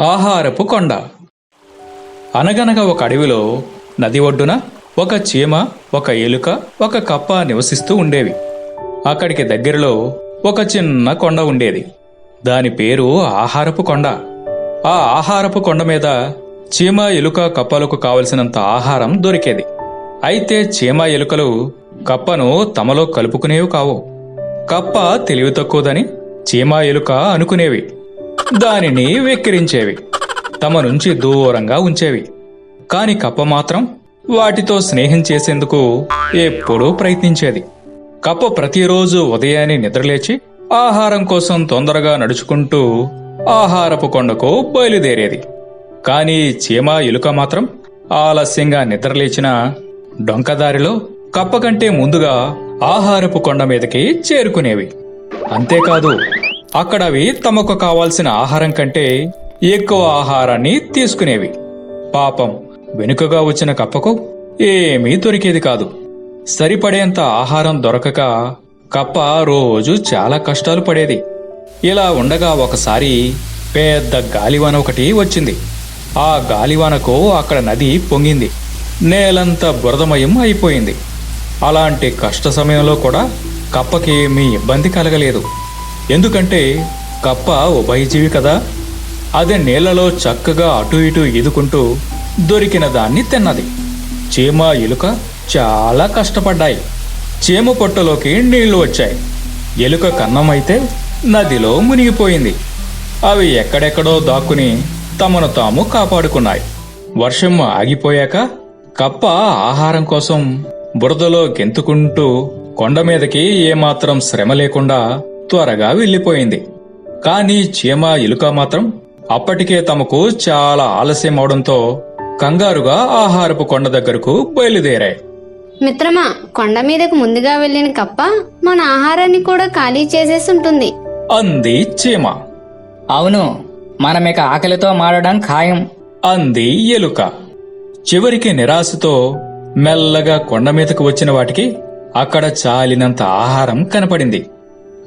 ఆహారపు కొండ. అనగనగా ఒక అడవిలో నది ఒడ్డున ఒక చీమ ఒక ఎలుక ఒక కప్ప నివసిస్తూ ఉండేవి. అక్కడికి దగ్గరలో ఒక చిన్న కొండ ఉండేది. దాని పేరు ఆహారపు కొండ. ఆ ఆహారపు కొండ మీద చీమ ఎలుక కప్పలకు కావలసినంత ఆహారం దొరికేది. అయితే చీమ ఎలుకలు కప్పను తమలో కలుపుకునేవి కావు. కప్ప తెలివి తక్కువదని చీమ ఎలుక అనుకునేవి. దానిని వెక్కిరించేవి. తమ నుంచి దూరంగా ఉంచేవి. కాని కప్ప మాత్రం వాటితో స్నేహం చేసేందుకు ఎప్పుడూ ప్రయత్నించేది. కప్ప ప్రతిరోజు ఉదయాన్నే నిద్రలేచి ఆహారం కోసం తొందరగా నడుచుకుంటూ ఆహారపు కొండకు బయలుదేరేది. కాని చీమ ఎలుక మాత్రం ఆలస్యంగా నిద్రలేచిన డొంకదారిలో కప్ప కంటే ముందుగా ఆహారపు కొండ మీదకి చేరుకునేవి. అంతేకాదు అక్కడ అవి తమకు కావాల్సిన ఆహారం కంటే ఎక్కువ ఆహారాన్ని తీసుకునేవి. పాపం వెనుకగా వచ్చిన కప్పకు ఏమీ దొరికేది కాదు. సరిపడేంత ఆహారం దొరకక కప్ప రోజు చాలా కష్టాలు పడేది. ఇలా ఉండగా ఒకసారి పెద్ద గాలివాన ఒకటి వచ్చింది. ఆ గాలివానకు అక్కడ నది పొంగింది. నేలంతా బురదమయం అయిపోయింది. అలాంటి కష్ట సమయంలో కూడా కప్పకి మీ ఇబ్బంది కలగలేదు. ఎందుకంటే కప్ప ఉభయజీవి కదా. అది నీళ్ళలో చక్కగా అటు ఇటు ఈదుకుంటూ దొరికిన దాన్ని తిన్నది. చీమ ఎలుక చాలా కష్టపడ్డాయి. చీమ పొట్టలోకి నీళ్ళు వచ్చాయి. ఎలుక కన్నమైతే నదిలో మునిగిపోయింది. అవి ఎక్కడెక్కడో దాక్కుని తమను తాము కాపాడుకున్నాయి. వర్షం ఆగిపోయాక కప్ప ఆహారం కోసం బురదలో గెంతుకుంటూ కొండ మీదకి ఏమాత్రం శ్రమ లేకుండా త్వరగా వెళ్ళిపోయింది. కానీ చీమ ఎలుక మాత్రం అప్పటికే తమకు చాలా ఆలస్యం అవడంతో కంగారుగా ఆహారపు కొండ దగ్గరకు బయలుదేరాయి. మిత్రమా కొండ మీదకు ముందుగా వెళ్ళిన కప్ప మన ఆహారాన్ని కూడా ఖాళీ చేసేసి ఉంటుంది అంది చీమ. అవును మనమిక ఆకలితో మారడం ఖాయం. అంది ఎలుక. చివరికి నిరాశతో మెల్లగా కొండ మీదకు వచ్చిన వాటికి అక్కడ చాలినంత ఆహారం కనపడింది.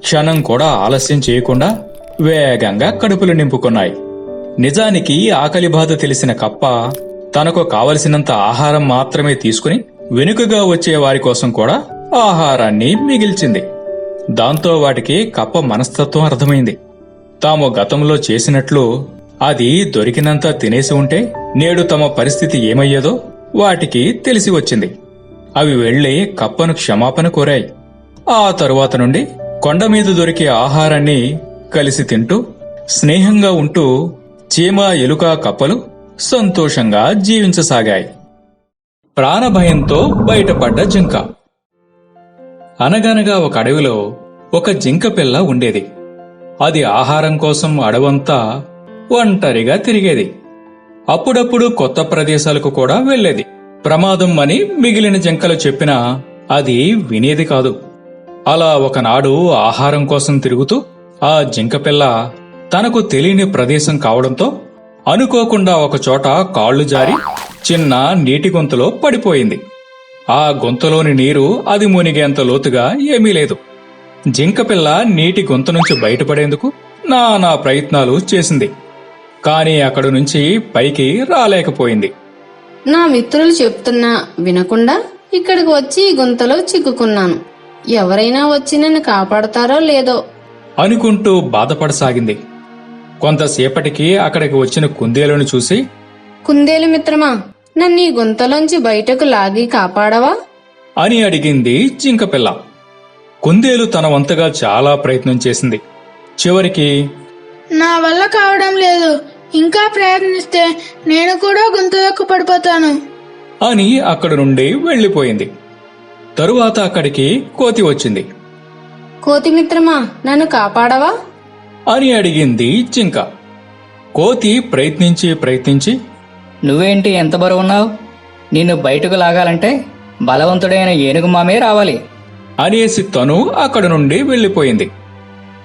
క్షణం కూడా ఆలస్యం చేయకుండా వేగంగా కడుపులు నింపుకున్నాయి. నిజానికి ఆకలి బాధ తెలిసిన కప్ప తనకు కావలసినంత ఆహారం మాత్రమే తీసుకుని వెనుకగా వచ్చే వారి కోసం కూడా ఆహారాన్ని మిగిల్చింది. దాంతో వాటికి కప్ప మనస్తత్వం అర్థమైంది. తాము గతంలో చేసినట్లు అది దొరికినంత తినేసి ఉంటే నేడు తమ పరిస్థితి ఏమయ్యేదో వాటికి తెలిసి వచ్చింది. అవి వెళ్ళి కప్పను క్షమాపణ కోరాయి. ఆ తరువాత నుండి కొండ మీద దొరికే ఆహారాన్ని కలిసి తింటూ స్నేహంగా ఉంటూ చీమ ఎలుక కప్పలు సంతోషంగా జీవించసాగాయి. ప్రాణభయంతో బయటపడ్డ జింక. అనగనగా ఒక అడవిలో ఒక జింక పిల్ల ఉండేది. అది ఆహారం కోసం అడవంతా ఒంటరిగా తిరిగేది. అప్పుడప్పుడు కొత్త ప్రదేశాలకు కూడా వెళ్ళేది. ప్రమాదం అని మిగిలిన జింకలు చెప్పినా అది వినేది కాదు. అలా ఒకనాడు ఆహారం కోసం తిరుగుతూ ఆ జింకపిల్ల తనకు తెలియని ప్రదేశం కావడంతో అనుకోకుండా ఒకచోట కాళ్ళు జారి చిన్న నీటి గొంతులో పడిపోయింది. ఆ గొంతులోని నీరు అది మునిగేంత లోతుగా ఏమీ లేదు. జింకపిల్ల నీటి గొంతు నుంచి బయటపడేందుకు నానా ప్రయత్నాలు చేసింది. కానీ అక్కడి నుంచి పైకి రాలేకపోయింది. నా మిత్రులు చెప్తున్నా వినకుండా ఇక్కడికి వచ్చి గుంతలో చిక్కుకున్నాను. ఎవరైనా వచ్చి నన్ను కాపాడతారో లేదో? అనుకుంటూ బాధపడసాగింది. కొంతసేపటికి అక్కడికి వచ్చిన కుందేలును చూసి కుందేలు మిత్రమా నన్ను ఈ గుంతలోంచి బయటకు లాగి కాపాడవా? అని అడిగింది జింకపిల్ల. కుందేలు తన వంతుగా చాలా ప్రయత్నం చేసింది. చివరికి నా వల్ల కావడం లేదు. ఇంకా ప్రయత్నిస్తే నేను కూడా గుంతలోకి పడిపోతాను. అని అక్కడి నుండి వెళ్ళిపోయింది తరువాత అక్కడికి కోతి వచ్చింది. కోతి మిత్రమా నన్ను కాపాడవా? అని అడిగింది జింక కోతి ప్రయత్నించి ప్రయత్నించి నువ్వేంటి ఎంత బరువున్నావు నిన్ను బయటకు లాగాలంటే బలవంతుడైన ఏనుగు మామే రావాలి. అనేసి తను అక్కడి నుండి వెళ్ళిపోయింది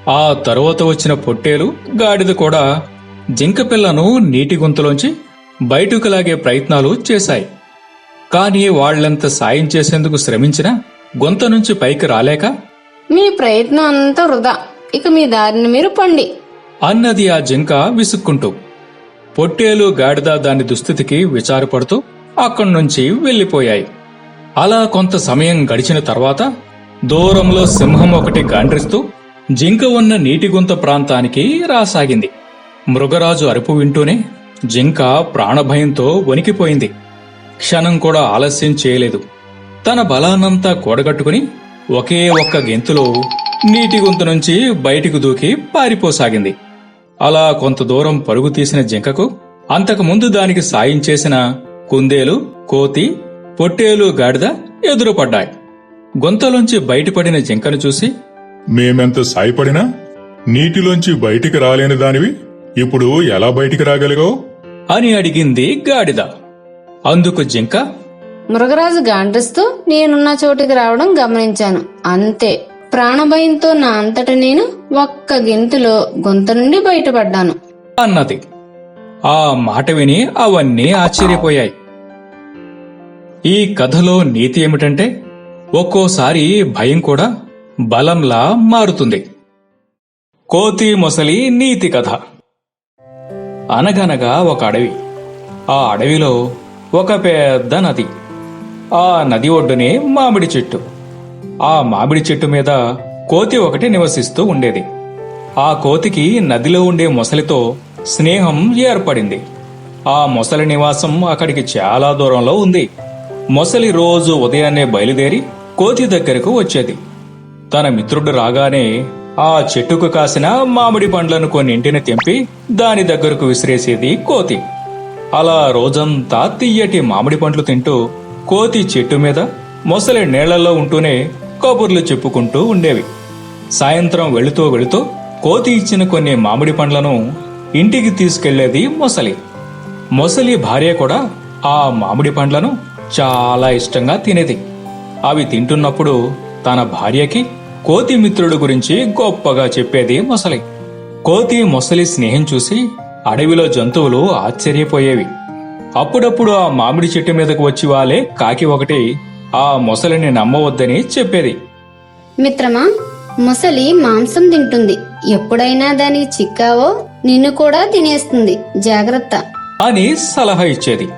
ఆ తరువాత వచ్చిన పొట్టేలు గాడిద కూడా జింక పిల్లను నీటి గుంతలోంచి బయటకు లాగే ప్రయత్నాలు చేశాయి. కానీ వాళ్ళెంత సాయం చేసేందుకు శ్రమించినా గుంత నుంచి పైకి రాలేక మీ ప్రయత్నం అంతా వృధా. ఇక మీ దారిని మీరు పండి. అన్నది ఆ జింక విసుక్కుంటూ పొట్టేలు గాడిద దాని దుస్థితికి విచారపడుతూ అక్కడి నుంచి వెళ్ళిపోయాయి అలా కొంత సమయం గడిచిన తర్వాత దూరంలో సింహం ఒకటి గాండ్రిస్తూ జింక ఉన్న నీటి గుంత ప్రాంతానికి రాసాగింది. మృగరాజు అరుపు వింటూనే జింక ప్రాణభయంతో వణికిపోయింది. క్షణం కూడా ఆలస్యం చేయలేదు. తన బలాన్నంతా కూడగట్టుకుని ఒకే ఒక్క గెంతులో నీటి గుంత నుంచి బయటికి దూకి పారిపోసాగింది. అలా కొంత దూరం పరుగు తీసిన జింకకు అంతకుముందు దానికి సాయం చేసిన కుందేలు కోతి పొట్టేలు గాడిద ఎదురుపడ్డాయి. గొంతలోంచి బయటపడిన జింకను చూసి మేమెంత సాయపడినా నీటిలోంచి బయటికి రాలేని దానివి ఇప్పుడు ఎలా బయటికి రాగలిగావు? అని అడిగింది గాడిద. అందుకు జింక? మృగరాజు గాండ్రిస్తూ నేనున్న చోటికి రావడం గమనించాను. అంతే. ప్రాణభయంతో నా అంతట నేను ఒక్క గెంతులో గొంత నుండి బయటపడ్డాను. అన్నది. ఆ మాట విని అవన్నీ ఆశ్చర్యపోయాయి. ఈ కథలో నీతి ఏమిటంటే ఒక్కోసారి భయం కూడా బలంలా మారుతుంది. కోతి మొసలి నీతి కథ. అనగనగా ఒక అడవి. ఆ అడవిలో ఒక పెద్ద నది. ఆ నది ఒడ్డునే మామిడి చెట్టు. ఆ మామిడి చెట్టు మీద కోతి ఒకటి నివసిస్తూ ఉండేది. ఆ కోతికి నదిలో ఉండే మొసలితో స్నేహం ఏర్పడింది. ఆ మొసలి నివాసం అక్కడికి చాలా దూరంలో ఉంది. మొసలి రోజు ఉదయాన్నే బయలుదేరి కోతి దగ్గరకు వచ్చేది. తన మిత్రుడు రాగానే ఆ చెట్టుకు కాసిన మామిడి పండ్లను కొన్నింటిని తెంపి దాని దగ్గరకు విసిరేసేది కోతి. అలా రోజంతా తియ్యటి మామిడి పండ్లు తింటూ కోతి చెట్టు మీద మొసలి నీళ్ళలో ఉంటూనే కబుర్లు చెప్పుకుంటూ ఉండేవి. సాయంత్రం వెళుతూ వెళుతూ కోతి ఇచ్చిన కొన్ని మామిడి పండ్లను ఇంటికి తీసుకెళ్ళేది మొసలి. మొసలి భార్య కూడా ఆ మామిడి పండ్లను చాలా ఇష్టంగా తినేది. అవి తింటున్నప్పుడు తన భార్యకి కోతి మిత్రుడు గురించి గొప్పగా చెప్పేది మొసలి. కోతి మొసలి స్నేహం చూసి అడవిలో జంతువులు ఆశ్చర్యపోయేవి. అప్పుడప్పుడు ఆ మామిడి చెట్టు మీదకు వచ్చి వాలే కాకి ఒకటి ఆ మొసలిని నమ్మవద్దని చెప్పేది. మిత్రమా ముసలి మాంసం తింటుంది. ఎప్పుడైనా దానికి చిక్కావో నిన్ను కూడా తినేస్తుంది. జాగ్రత్త. అని సలహా ఇచ్చేది.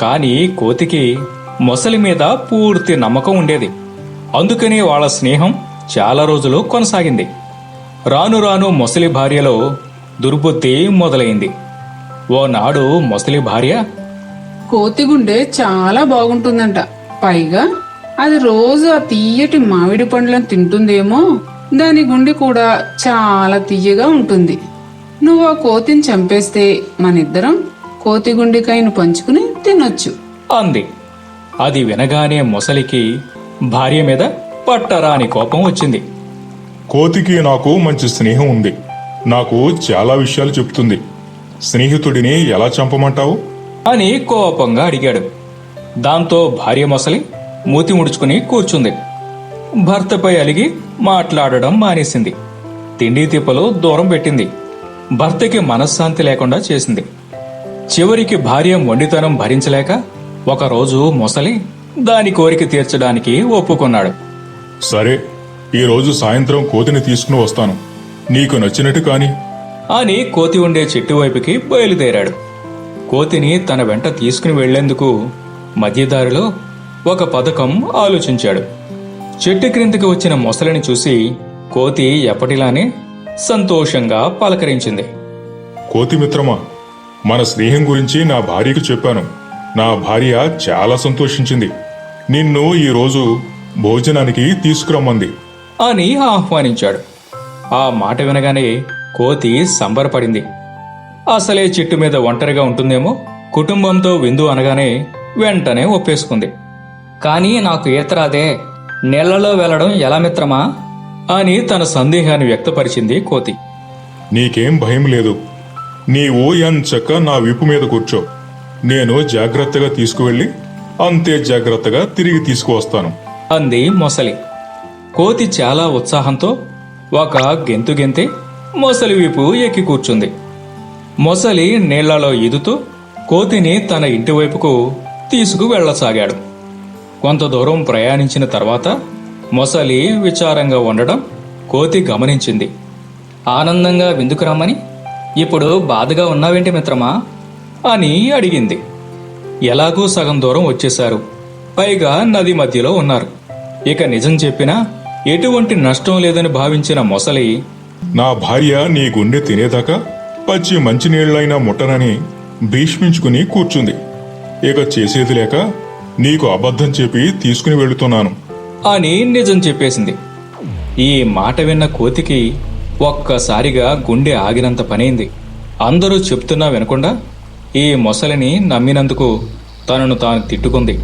కాని కోతికి మొసలి మీద పూర్తి నమ్మకం ఉండేది. అందుకని వాళ్ళ స్నేహం చాలా రోజులు కొనసాగింది. రాను రాను మొసలి భార్యలో దుర్బుద్ధి మొదలైంది. ఓనాడు మొసలి భార్య కోతి గుండె చాలా బాగుంటుందంట. పైగా అది రోజు ఆ తీయటి మామిడి పండ్లను తింటుందేమో దాని గుండె కూడా చాలా తీయగా ఉంటుంది. నువ్వు ఆ కోతిని చంపేస్తే మనిద్దరం కోతి గుండెకాయను పంచుకుని తినొచ్చు. అంది. అది వినగానే మొసలికి భార్య మీద పట్టరాని కోపం వచ్చింది. కోతికి నాకు మంచి స్నేహం ఉంది. నాకు చాలా విషయాలు చెప్తుంది స్నేహితుడిని ఎలా చంపమంటావు? అని కోపంగా అడిగాడు. దాంతో భార్య మొసలి మూతి ముడుచుకుని కూర్చుంది. భర్తపై అలిగి మాట్లాడడం మానేసింది. తిండి తిప్పలు దూరం పెట్టింది. భర్తకి మనశ్శాంతి లేకుండా చేసింది. చివరికి భార్య మొండితనం భరించలేక ఒకరోజు మొసలి దాని కోరిక తీర్చడానికి ఒప్పుకున్నాడు. సరే ఈ రోజు సాయంత్రం కోతిని తీసుకుని వస్తాను. నీకు నచ్చినట్టు కాని. అని కోతి ఉండే చెట్టు వైపుకి బయలుదేరాడు. కోతిని తన వెంట తీసుకుని వెళ్ళేందుకు మధ్యదారిలో ఒక పథకం ఆలోచించాడు. చెట్టు క్రిందకి వచ్చిన మొసలిని చూసి కోతి ఎప్పటిలానే సంతోషంగా పలకరించింది. కోతి మిత్రమా మన స్నేహం గురించి నా భార్యకు చెప్పాను. నా భార్య చాలా సంతోషించింది. నిన్ను ఈ రోజు భోజనానికి తీసుకురమ్మంది. అని ఆహ్వానించాడు. ఆ మాట వినగానే కోతి సంబరపడింది. అసలే చెట్టు మీద ఒంటరిగా ఉంటుందేమో కుటుంబంతో విందు అనగానే వెంటనే ఒప్పేసుకుంది. కానీ నాకు ఈత రాదే నీళ్ళలో వెళ్ళడం ఎలా మిత్రమా? అని తన సందేహాన్ని వ్యక్తపరిచింది కోతి. నీకేం భయం లేదు. నీవు ఎంచక్క నా వీపు మీద కూర్చో. నేను జాగ్రత్తగా తీసుకువెళ్ళి అంతే జాగ్రత్తగా తిరిగి తీసుకువస్తాను. అంది మొసలి. కోతి చాలా ఉత్సాహంతో ఒక గెంతు గెంతి మొసలి వీపు ఎక్కి కూర్చుంది. మొసలి నీళ్ళలో ఈదుతూ కోతిని తన ఇంటి వైపుకు తీసుకు వెళ్ళసాగాడు. కొంత దూరం ప్రయాణించిన తర్వాత మొసలి విచారంగా ఉండడం కోతి గమనించింది. ఆనందంగా విందుకు రమ్మని ఇప్పుడు బాధగా ఉన్నావేంటి మిత్రమా? అని అడిగింది. ఎలాగూ సగం దూరం వచ్చేశారు. పైగా నది మధ్యలో ఉన్నారు. ఇక నిజం చెప్పినా ఎటువంటి నష్టం లేదని భావించిన మొసలి నా భార్య నీ గుండె తినేదాకా పచ్చి మంచినీళ్ళైనా ముట్టనని భీష్మించుకుని కూర్చుంది. ఇక చేసేది లేక నీకు అబద్ధం చెప్పి తీసుకుని వెళుతున్నాను. అని నిజం చెప్పేసింది. ఈ మాట విన్న కోతికి ఒక్కసారిగా గుండె ఆగినంత పనైంది. అందరూ చెప్తున్నా వినకుండా ఈ మొసలిని నమ్మినందుకు తనను తాను తిట్టుకుంది.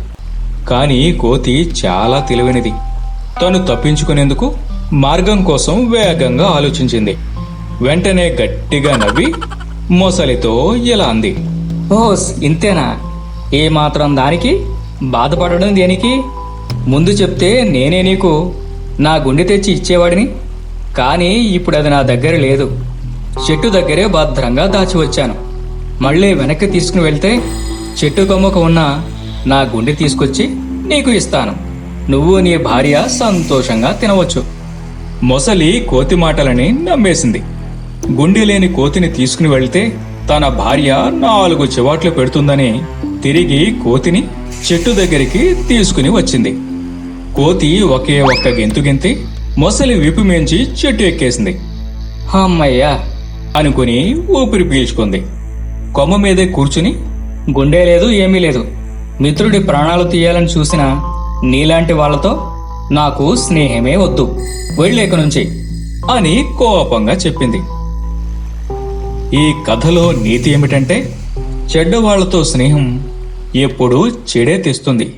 కాని కోతి చాలా తెలివైనది. తను తప్పించుకునేందుకు మార్గం కోసం వేగంగా ఆలోచించింది. వెంటనే గట్టిగా నవ్వి మొసలితో ఇలా అంది. ఓస్ ఇంతేనా? ఏ మాత్రం దానికి బాధపడడం దేనికి? ముందు చెప్తే నేనే నీకు నా గుండె తెచ్చి ఇచ్చేవాడిని. కానీ ఇప్పుడు అది నా దగ్గర లేదు. చెట్టు దగ్గరే భద్రంగా దాచి వచ్చాను. మళ్ళీ వెనక్కి తీసుకుని వెళ్తే చెట్టు కొమ్మకు ఉన్న నా గుండె తీసుకొచ్చి నీకు ఇస్తాను. నువ్వు నీ భార్య సంతోషంగా తినవచ్చు. మొసలి కోతి మాటలని నమ్మేసింది. గుండె లేని కోతిని తీసుకుని వెళ్తే తన భార్య నాలుగు చివాట్లు పెడుతుందని తిరిగి కోతిని చెట్టు దగ్గరికి తీసుకుని వచ్చింది. కోతి ఒకే ఒక్క గెంతు గెంతి మొసలి విపు మేంచి చెట్టు ఎక్కేసింది. అమ్మయ్యా! అనుకుని ఊపిరి పీల్చుకుంది. కొమ్మ మీదే కూర్చుని గుండె లేదు ఏమీ లేదు. మిత్రుడి ప్రాణాలు తీయాలని చూసినా నీలాంటి వాళ్ళతో నాకు స్నేహమే వద్దు. వెళ్ళేక నుంచి అని కోపంగా చెప్పింది. ఈ కథలో నీతి ఏమిటంటే చెడ్డవాళ్ళతో స్నేహం ఎప్పుడూ చెడే తెస్తుంది.